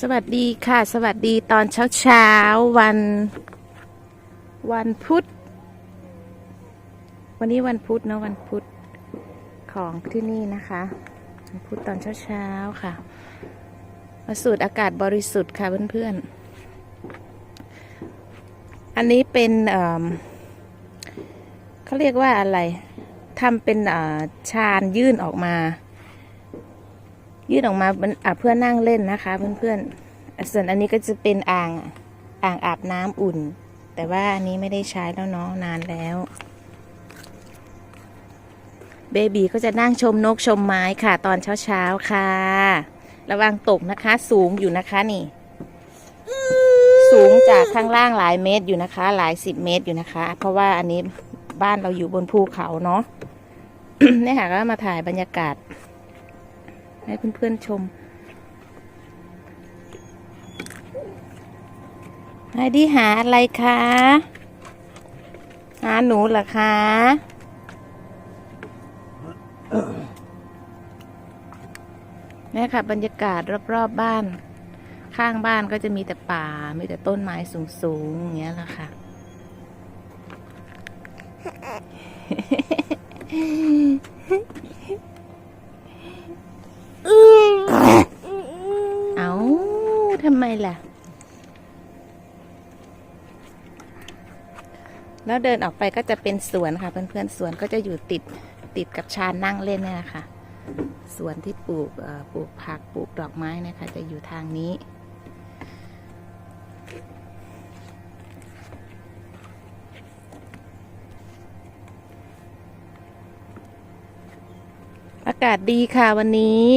สวัสดีค่ะ สวัสดีตอนเช้าเช้าวัน วันพุธ วันนี้วันพุธเนอะวันพุธของที่นี่นะคะวันพุธตอนเช้าเช้าค่ะมาสูดอากาศบริสุทธิ์ค่ะเพื่อนๆ อันนี้เป็นเเขาเรียกว่าอะไรทำเป็นชานยื่นออกมา ยื่นออกมาบนอะเพื่อนั่งเล่นนะคะ เพื่อนๆ ส่วนอันนี้ก็จะเป็นอ่างอ่างอาบน้ำอุ่น แต่ว่าอันนี้ไม่ได้ใช้แล้วเนาะนานแล้วเบบีก็จะนั่งชมนกชมไม้ค่ะ ตอนเช้าๆค่ะ ระวังตกนะคะสูงอยู่นะคะนี่ สูงจากข้างล่างหลายเมตรอยู่นะคะ หลายสิบเมตรอยู่นะคะ เพราะว่าอันนี้บ้านเราอยู่บนภูเขาเนาะเนี่ยค่ะก็มาถ่ายบรรยากาศ ให้เพื่อนๆชม ไฮดี้หาอะไรคะ หาหนูเหรอคะนี่ค่ะบรรยากาศรอบๆบ้าน ข้างบ้านก็จะมีแต่ป่า มีแต่ต้นไม้สูงๆอย่างเงี้ยแหละค่ะเอาทำไมล่ะ แล้วเดินออกไปก็จะเป็นสวนค่ะ เพื่อนๆสวนก็จะอยู่ติดติดกับชานนั่งเล่นเนี่ยนะคะสวนที่ปลูกปลูกผักปลูกดอกไม้นะคะ จะอยู่ทางนี้ อากาศดีค่ะวันนี้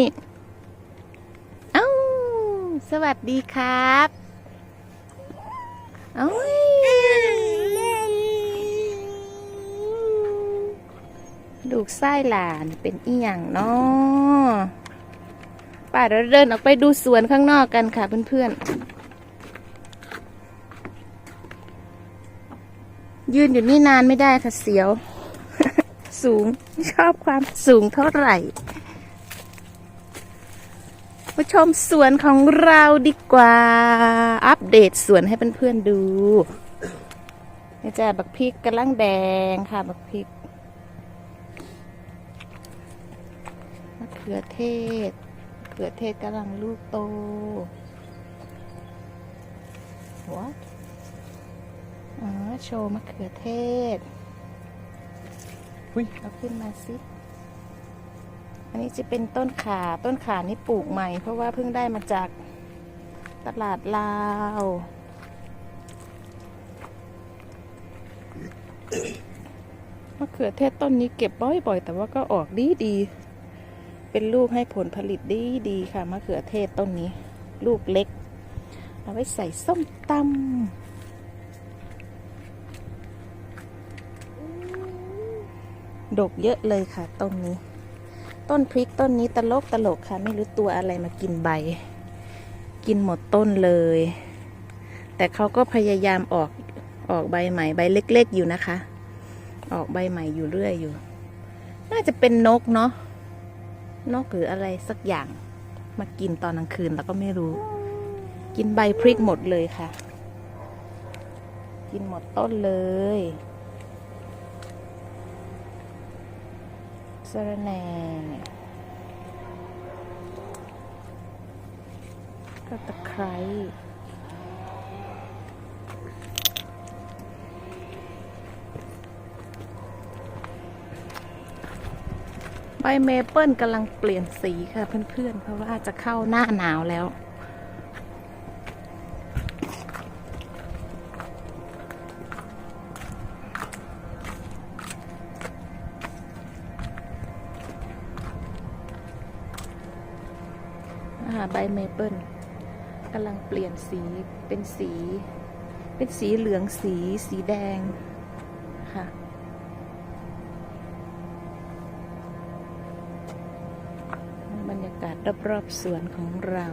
เอ้า สวัสดีครับ เอ้ย ลูกไส้หลานเป็นอีหยังเนาะป่าเราเดินออกไปดูสวนข้างนอกกันค่ะเพื่อนๆ ยืนอยู่นี่นานไม่ได้ค่ะเสียว สูงชอบความสูงเท่าไหร่มาชมสวนของเราดีกว่า อัปเดตสวนให้เพื่อนๆดูนี่จ้ะบักพริกกำลังแดงค่ะ บักพริก มะเขือเทศมะเขือเทศกำลังลูกโต What อ๋อโชว์มะเขือเทศอุ้ยเอาขึ้นมาสิ อันนี้จะเป็นต้นขา ต้นขานี่ปลูกใหม่ เพราะว่าเพิ่งได้มาจากตลาดลาว มะเขือเทศต้นนี้เก็บบ่อยๆ แต่ว่าก็ออกดีดีๆ เป็นลูกให้ผลผลิตดีดีค่ะมะเขือเทศต้นนี้ ลูกเล็ก เอาไว้ใส่ส้มตำดกเยอะเลยค่ะต้นนี้ ต้นพริกต้นนี้ตลกตลกค่ะ ไม่รู้ตัวอะไรมากินใบ กินหมดต้นเลย แต่เขาก็พยายามออกออกใบใหม่ใบเล็ก ๆ อยู่นะคะ ออกใบใหม่อยู่เรื่อยอยู่ น่าจะเป็นนกเนาะ นกหรืออะไรสักอย่างมากินตอนกลางคืนแล้วก็ไม่รู้ กินใบพริกหมดเลยค่ะ กินหมดต้นเลยสะระแหน่ก็ตะไคร้ ใบเมเปิลกำลังเปลี่ยนสีค่ะเพื่อนๆ เพราะว่าจะเข้าหน้าหนาวแล้ว ใบเมเปิลกำลังเปลี่ยนสีเป็นสี เป็นสีเหลืองสีสีแดงากาศรอบๆสวนของเรา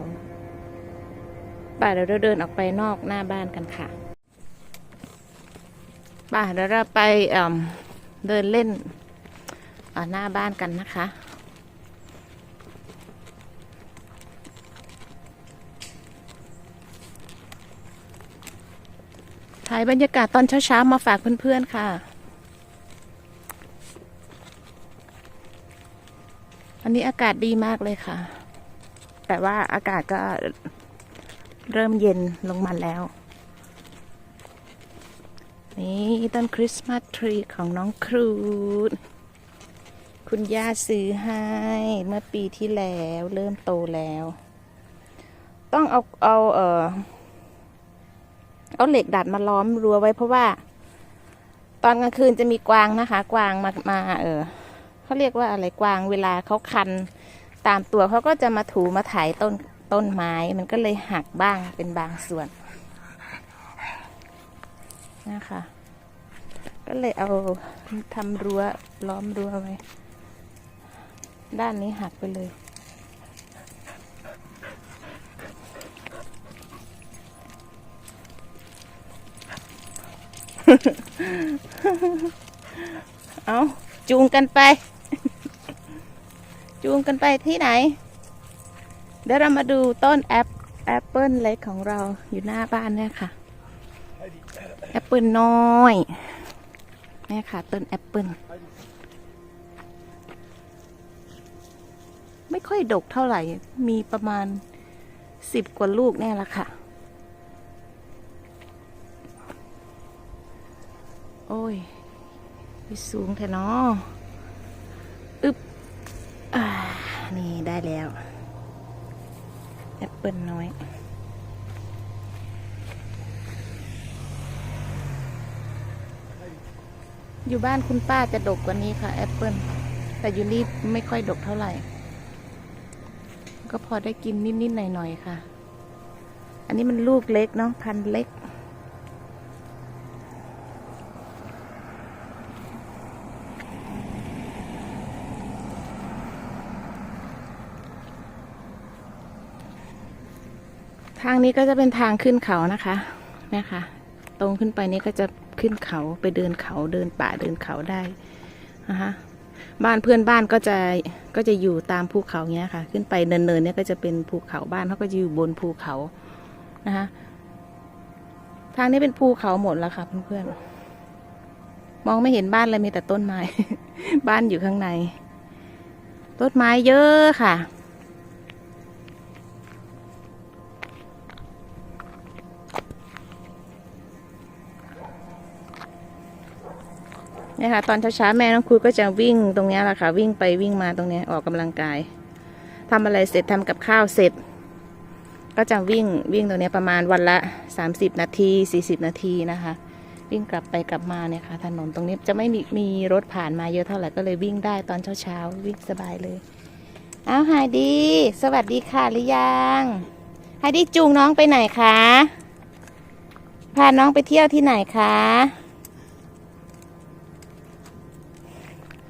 ป่าเดี๋ยวเราเดินออกไปนอกหน้าบ้านกันค่ะป่าเดี๋ยวเราไปเเดินเล่นหน้าบ้านกันนะคะถ่ายบรรยากาศตอนเช้าๆมาฝากเพื่อนๆค่ะ อันนี้อากาศดีมากเลยค่ะ แต่ว่าอากาศก็เริ่มเย็นลงมาแล้ว นี่ต้นคริสต์มาสทรีของน้องครูด คุณย่าซื้อให้เมื่อปีที่แล้วเริ่มโตแล้ว ต้องเอาเอาเออเอาเหล็กดัดมาล้อมรั้วไว้เพราะว่า ตอนกลางคืนจะมีกวางนะคะ กวางมามาเออ เขาเรียกว่าอะไรกวางเวลาเขาคัน ตามตัวเขาก็จะมาถูมาถ่ายต้นต้นไม้ มันก็เลยหักบ้างเป็นบางส่วนนะคะก็เลยเอาทำรั้วล้อมรั้วไว้ ด้านนี้หักไปเลย เอาจูงกันไป จูงกันไปที่ไหน เดี๋ยวเรามาดูต้นแอปแอปเปิลเล็กของเราอยู่หน้าบ้านเนี่ยค่ะ แอปเปิลน้อยเนี่ยค่ะ ต้นแอปเปิลไม่ค่อยดกเท่าไหร่ มีประมาณสิบกว่าลูกแน่ละค่ะ โอ้ยสูงแท้เนาะอึบอ่า นี่ได้แล้ว แอปเปิลน้อย อยู่บ้านคุณป้าจะดกกว่านี้ค่ะ แอปเปิลแต่อยู่นี่ไม่ค่อยดกเท่าไหร่ ก็พอได้กินนิดๆหน่อยๆค่ะ อันนี้มันลูกเล็กเนาะพันเล็ก ทางนี้ก็จะเป็นทางขึ้นเขานะคะนะคะ ตรงขึ้นไปนี้ก็จะขึ้นเขาไปเดินเขาเดินป่าเดินเขาได้นะคะบ้านเพื่อนบ้านก็จะก็จะอยู่ตามภูเขาเงี้ยค่ะ ขึ้นไปเนินๆเนี่ยก็จะเป็นภูเขาบ้านเขาก็จะอยู่บนภูเขานะคะทางนี้เป็นภูเขาหมดแล้วค่ะเพื่อนๆมองไม่เห็นบ้านเลยมีแต่ต้นไม้ บ้านอยู่ข้างใน ต้นไม้เยอะค่ะ เนี่ยค่ะ ตอนเช้าๆแม่น้องครูก็จะวิ่งตรงนี้แหละค่ะ วิ่งไปวิ่งมาตรงนี้ออกกำลังกายทำอะไรเสร็จทำกับข้าวเสร็จ ก็จะวิ่งวิ่งตรงนี้ประมาณวันละ 30 นาที 40 นาทีนะคะ วิ่งกลับไปกลับมาเนี่ยค่ะ ถนนตรงนี้จะไม่มีมีรถผ่านมาเยอะเท่าไหร่ก็เลยวิ่งได้ตอนเช้าๆวิ่งสบายเลยอ้าวไฮดี สวัสดีค่ะหรือยังไฮดีจูงน้องไปไหนคะพาน้องไปเที่ยวที่ไหนคะ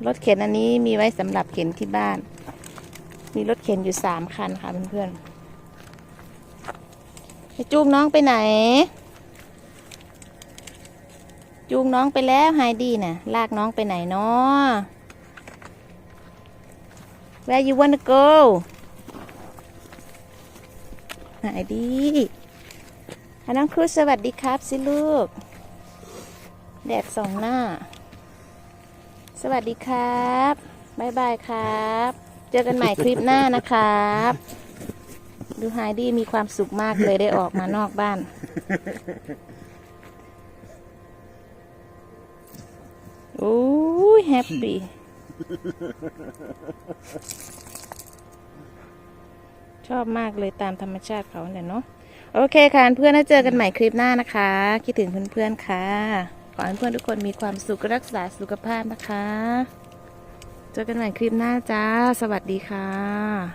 รถเข็นอันนี้มีไว้สำหรับเข็นที่บ้าน มีรถเข็นอยู่สามคันค่ะเพื่อนๆจะจูงน้องไปไหน จูงน้องไปแล้วไฮดี้น่ะ ลากน้องไปไหนเนาะ Where you wanna go ไฮดี้น้องครูสวัสดีครับสิลูก แดดส่องหน้า สวัสดีครับบายบายครับ เจอกันใหม่คลิปหน้านะครับ ดูไฮดี้มีความสุขมากเลยได้ออกมานอกบ้าน โอ้ยแฮปปี้ ชอบมากเลยตามธรรมชาติเขาเนี่ยเนาะ โอเคค่ะเพื่อนๆแล้วเจอกันใหม่คลิปหน้านะคะ คิดถึงเพื่อนๆค่ะ อให้เพื่อนทุกคนมีความสุขรักษาสุขภาพนะคะ เจอกันใหม่คลิปหน้าจ้า สวัสดีค่ะ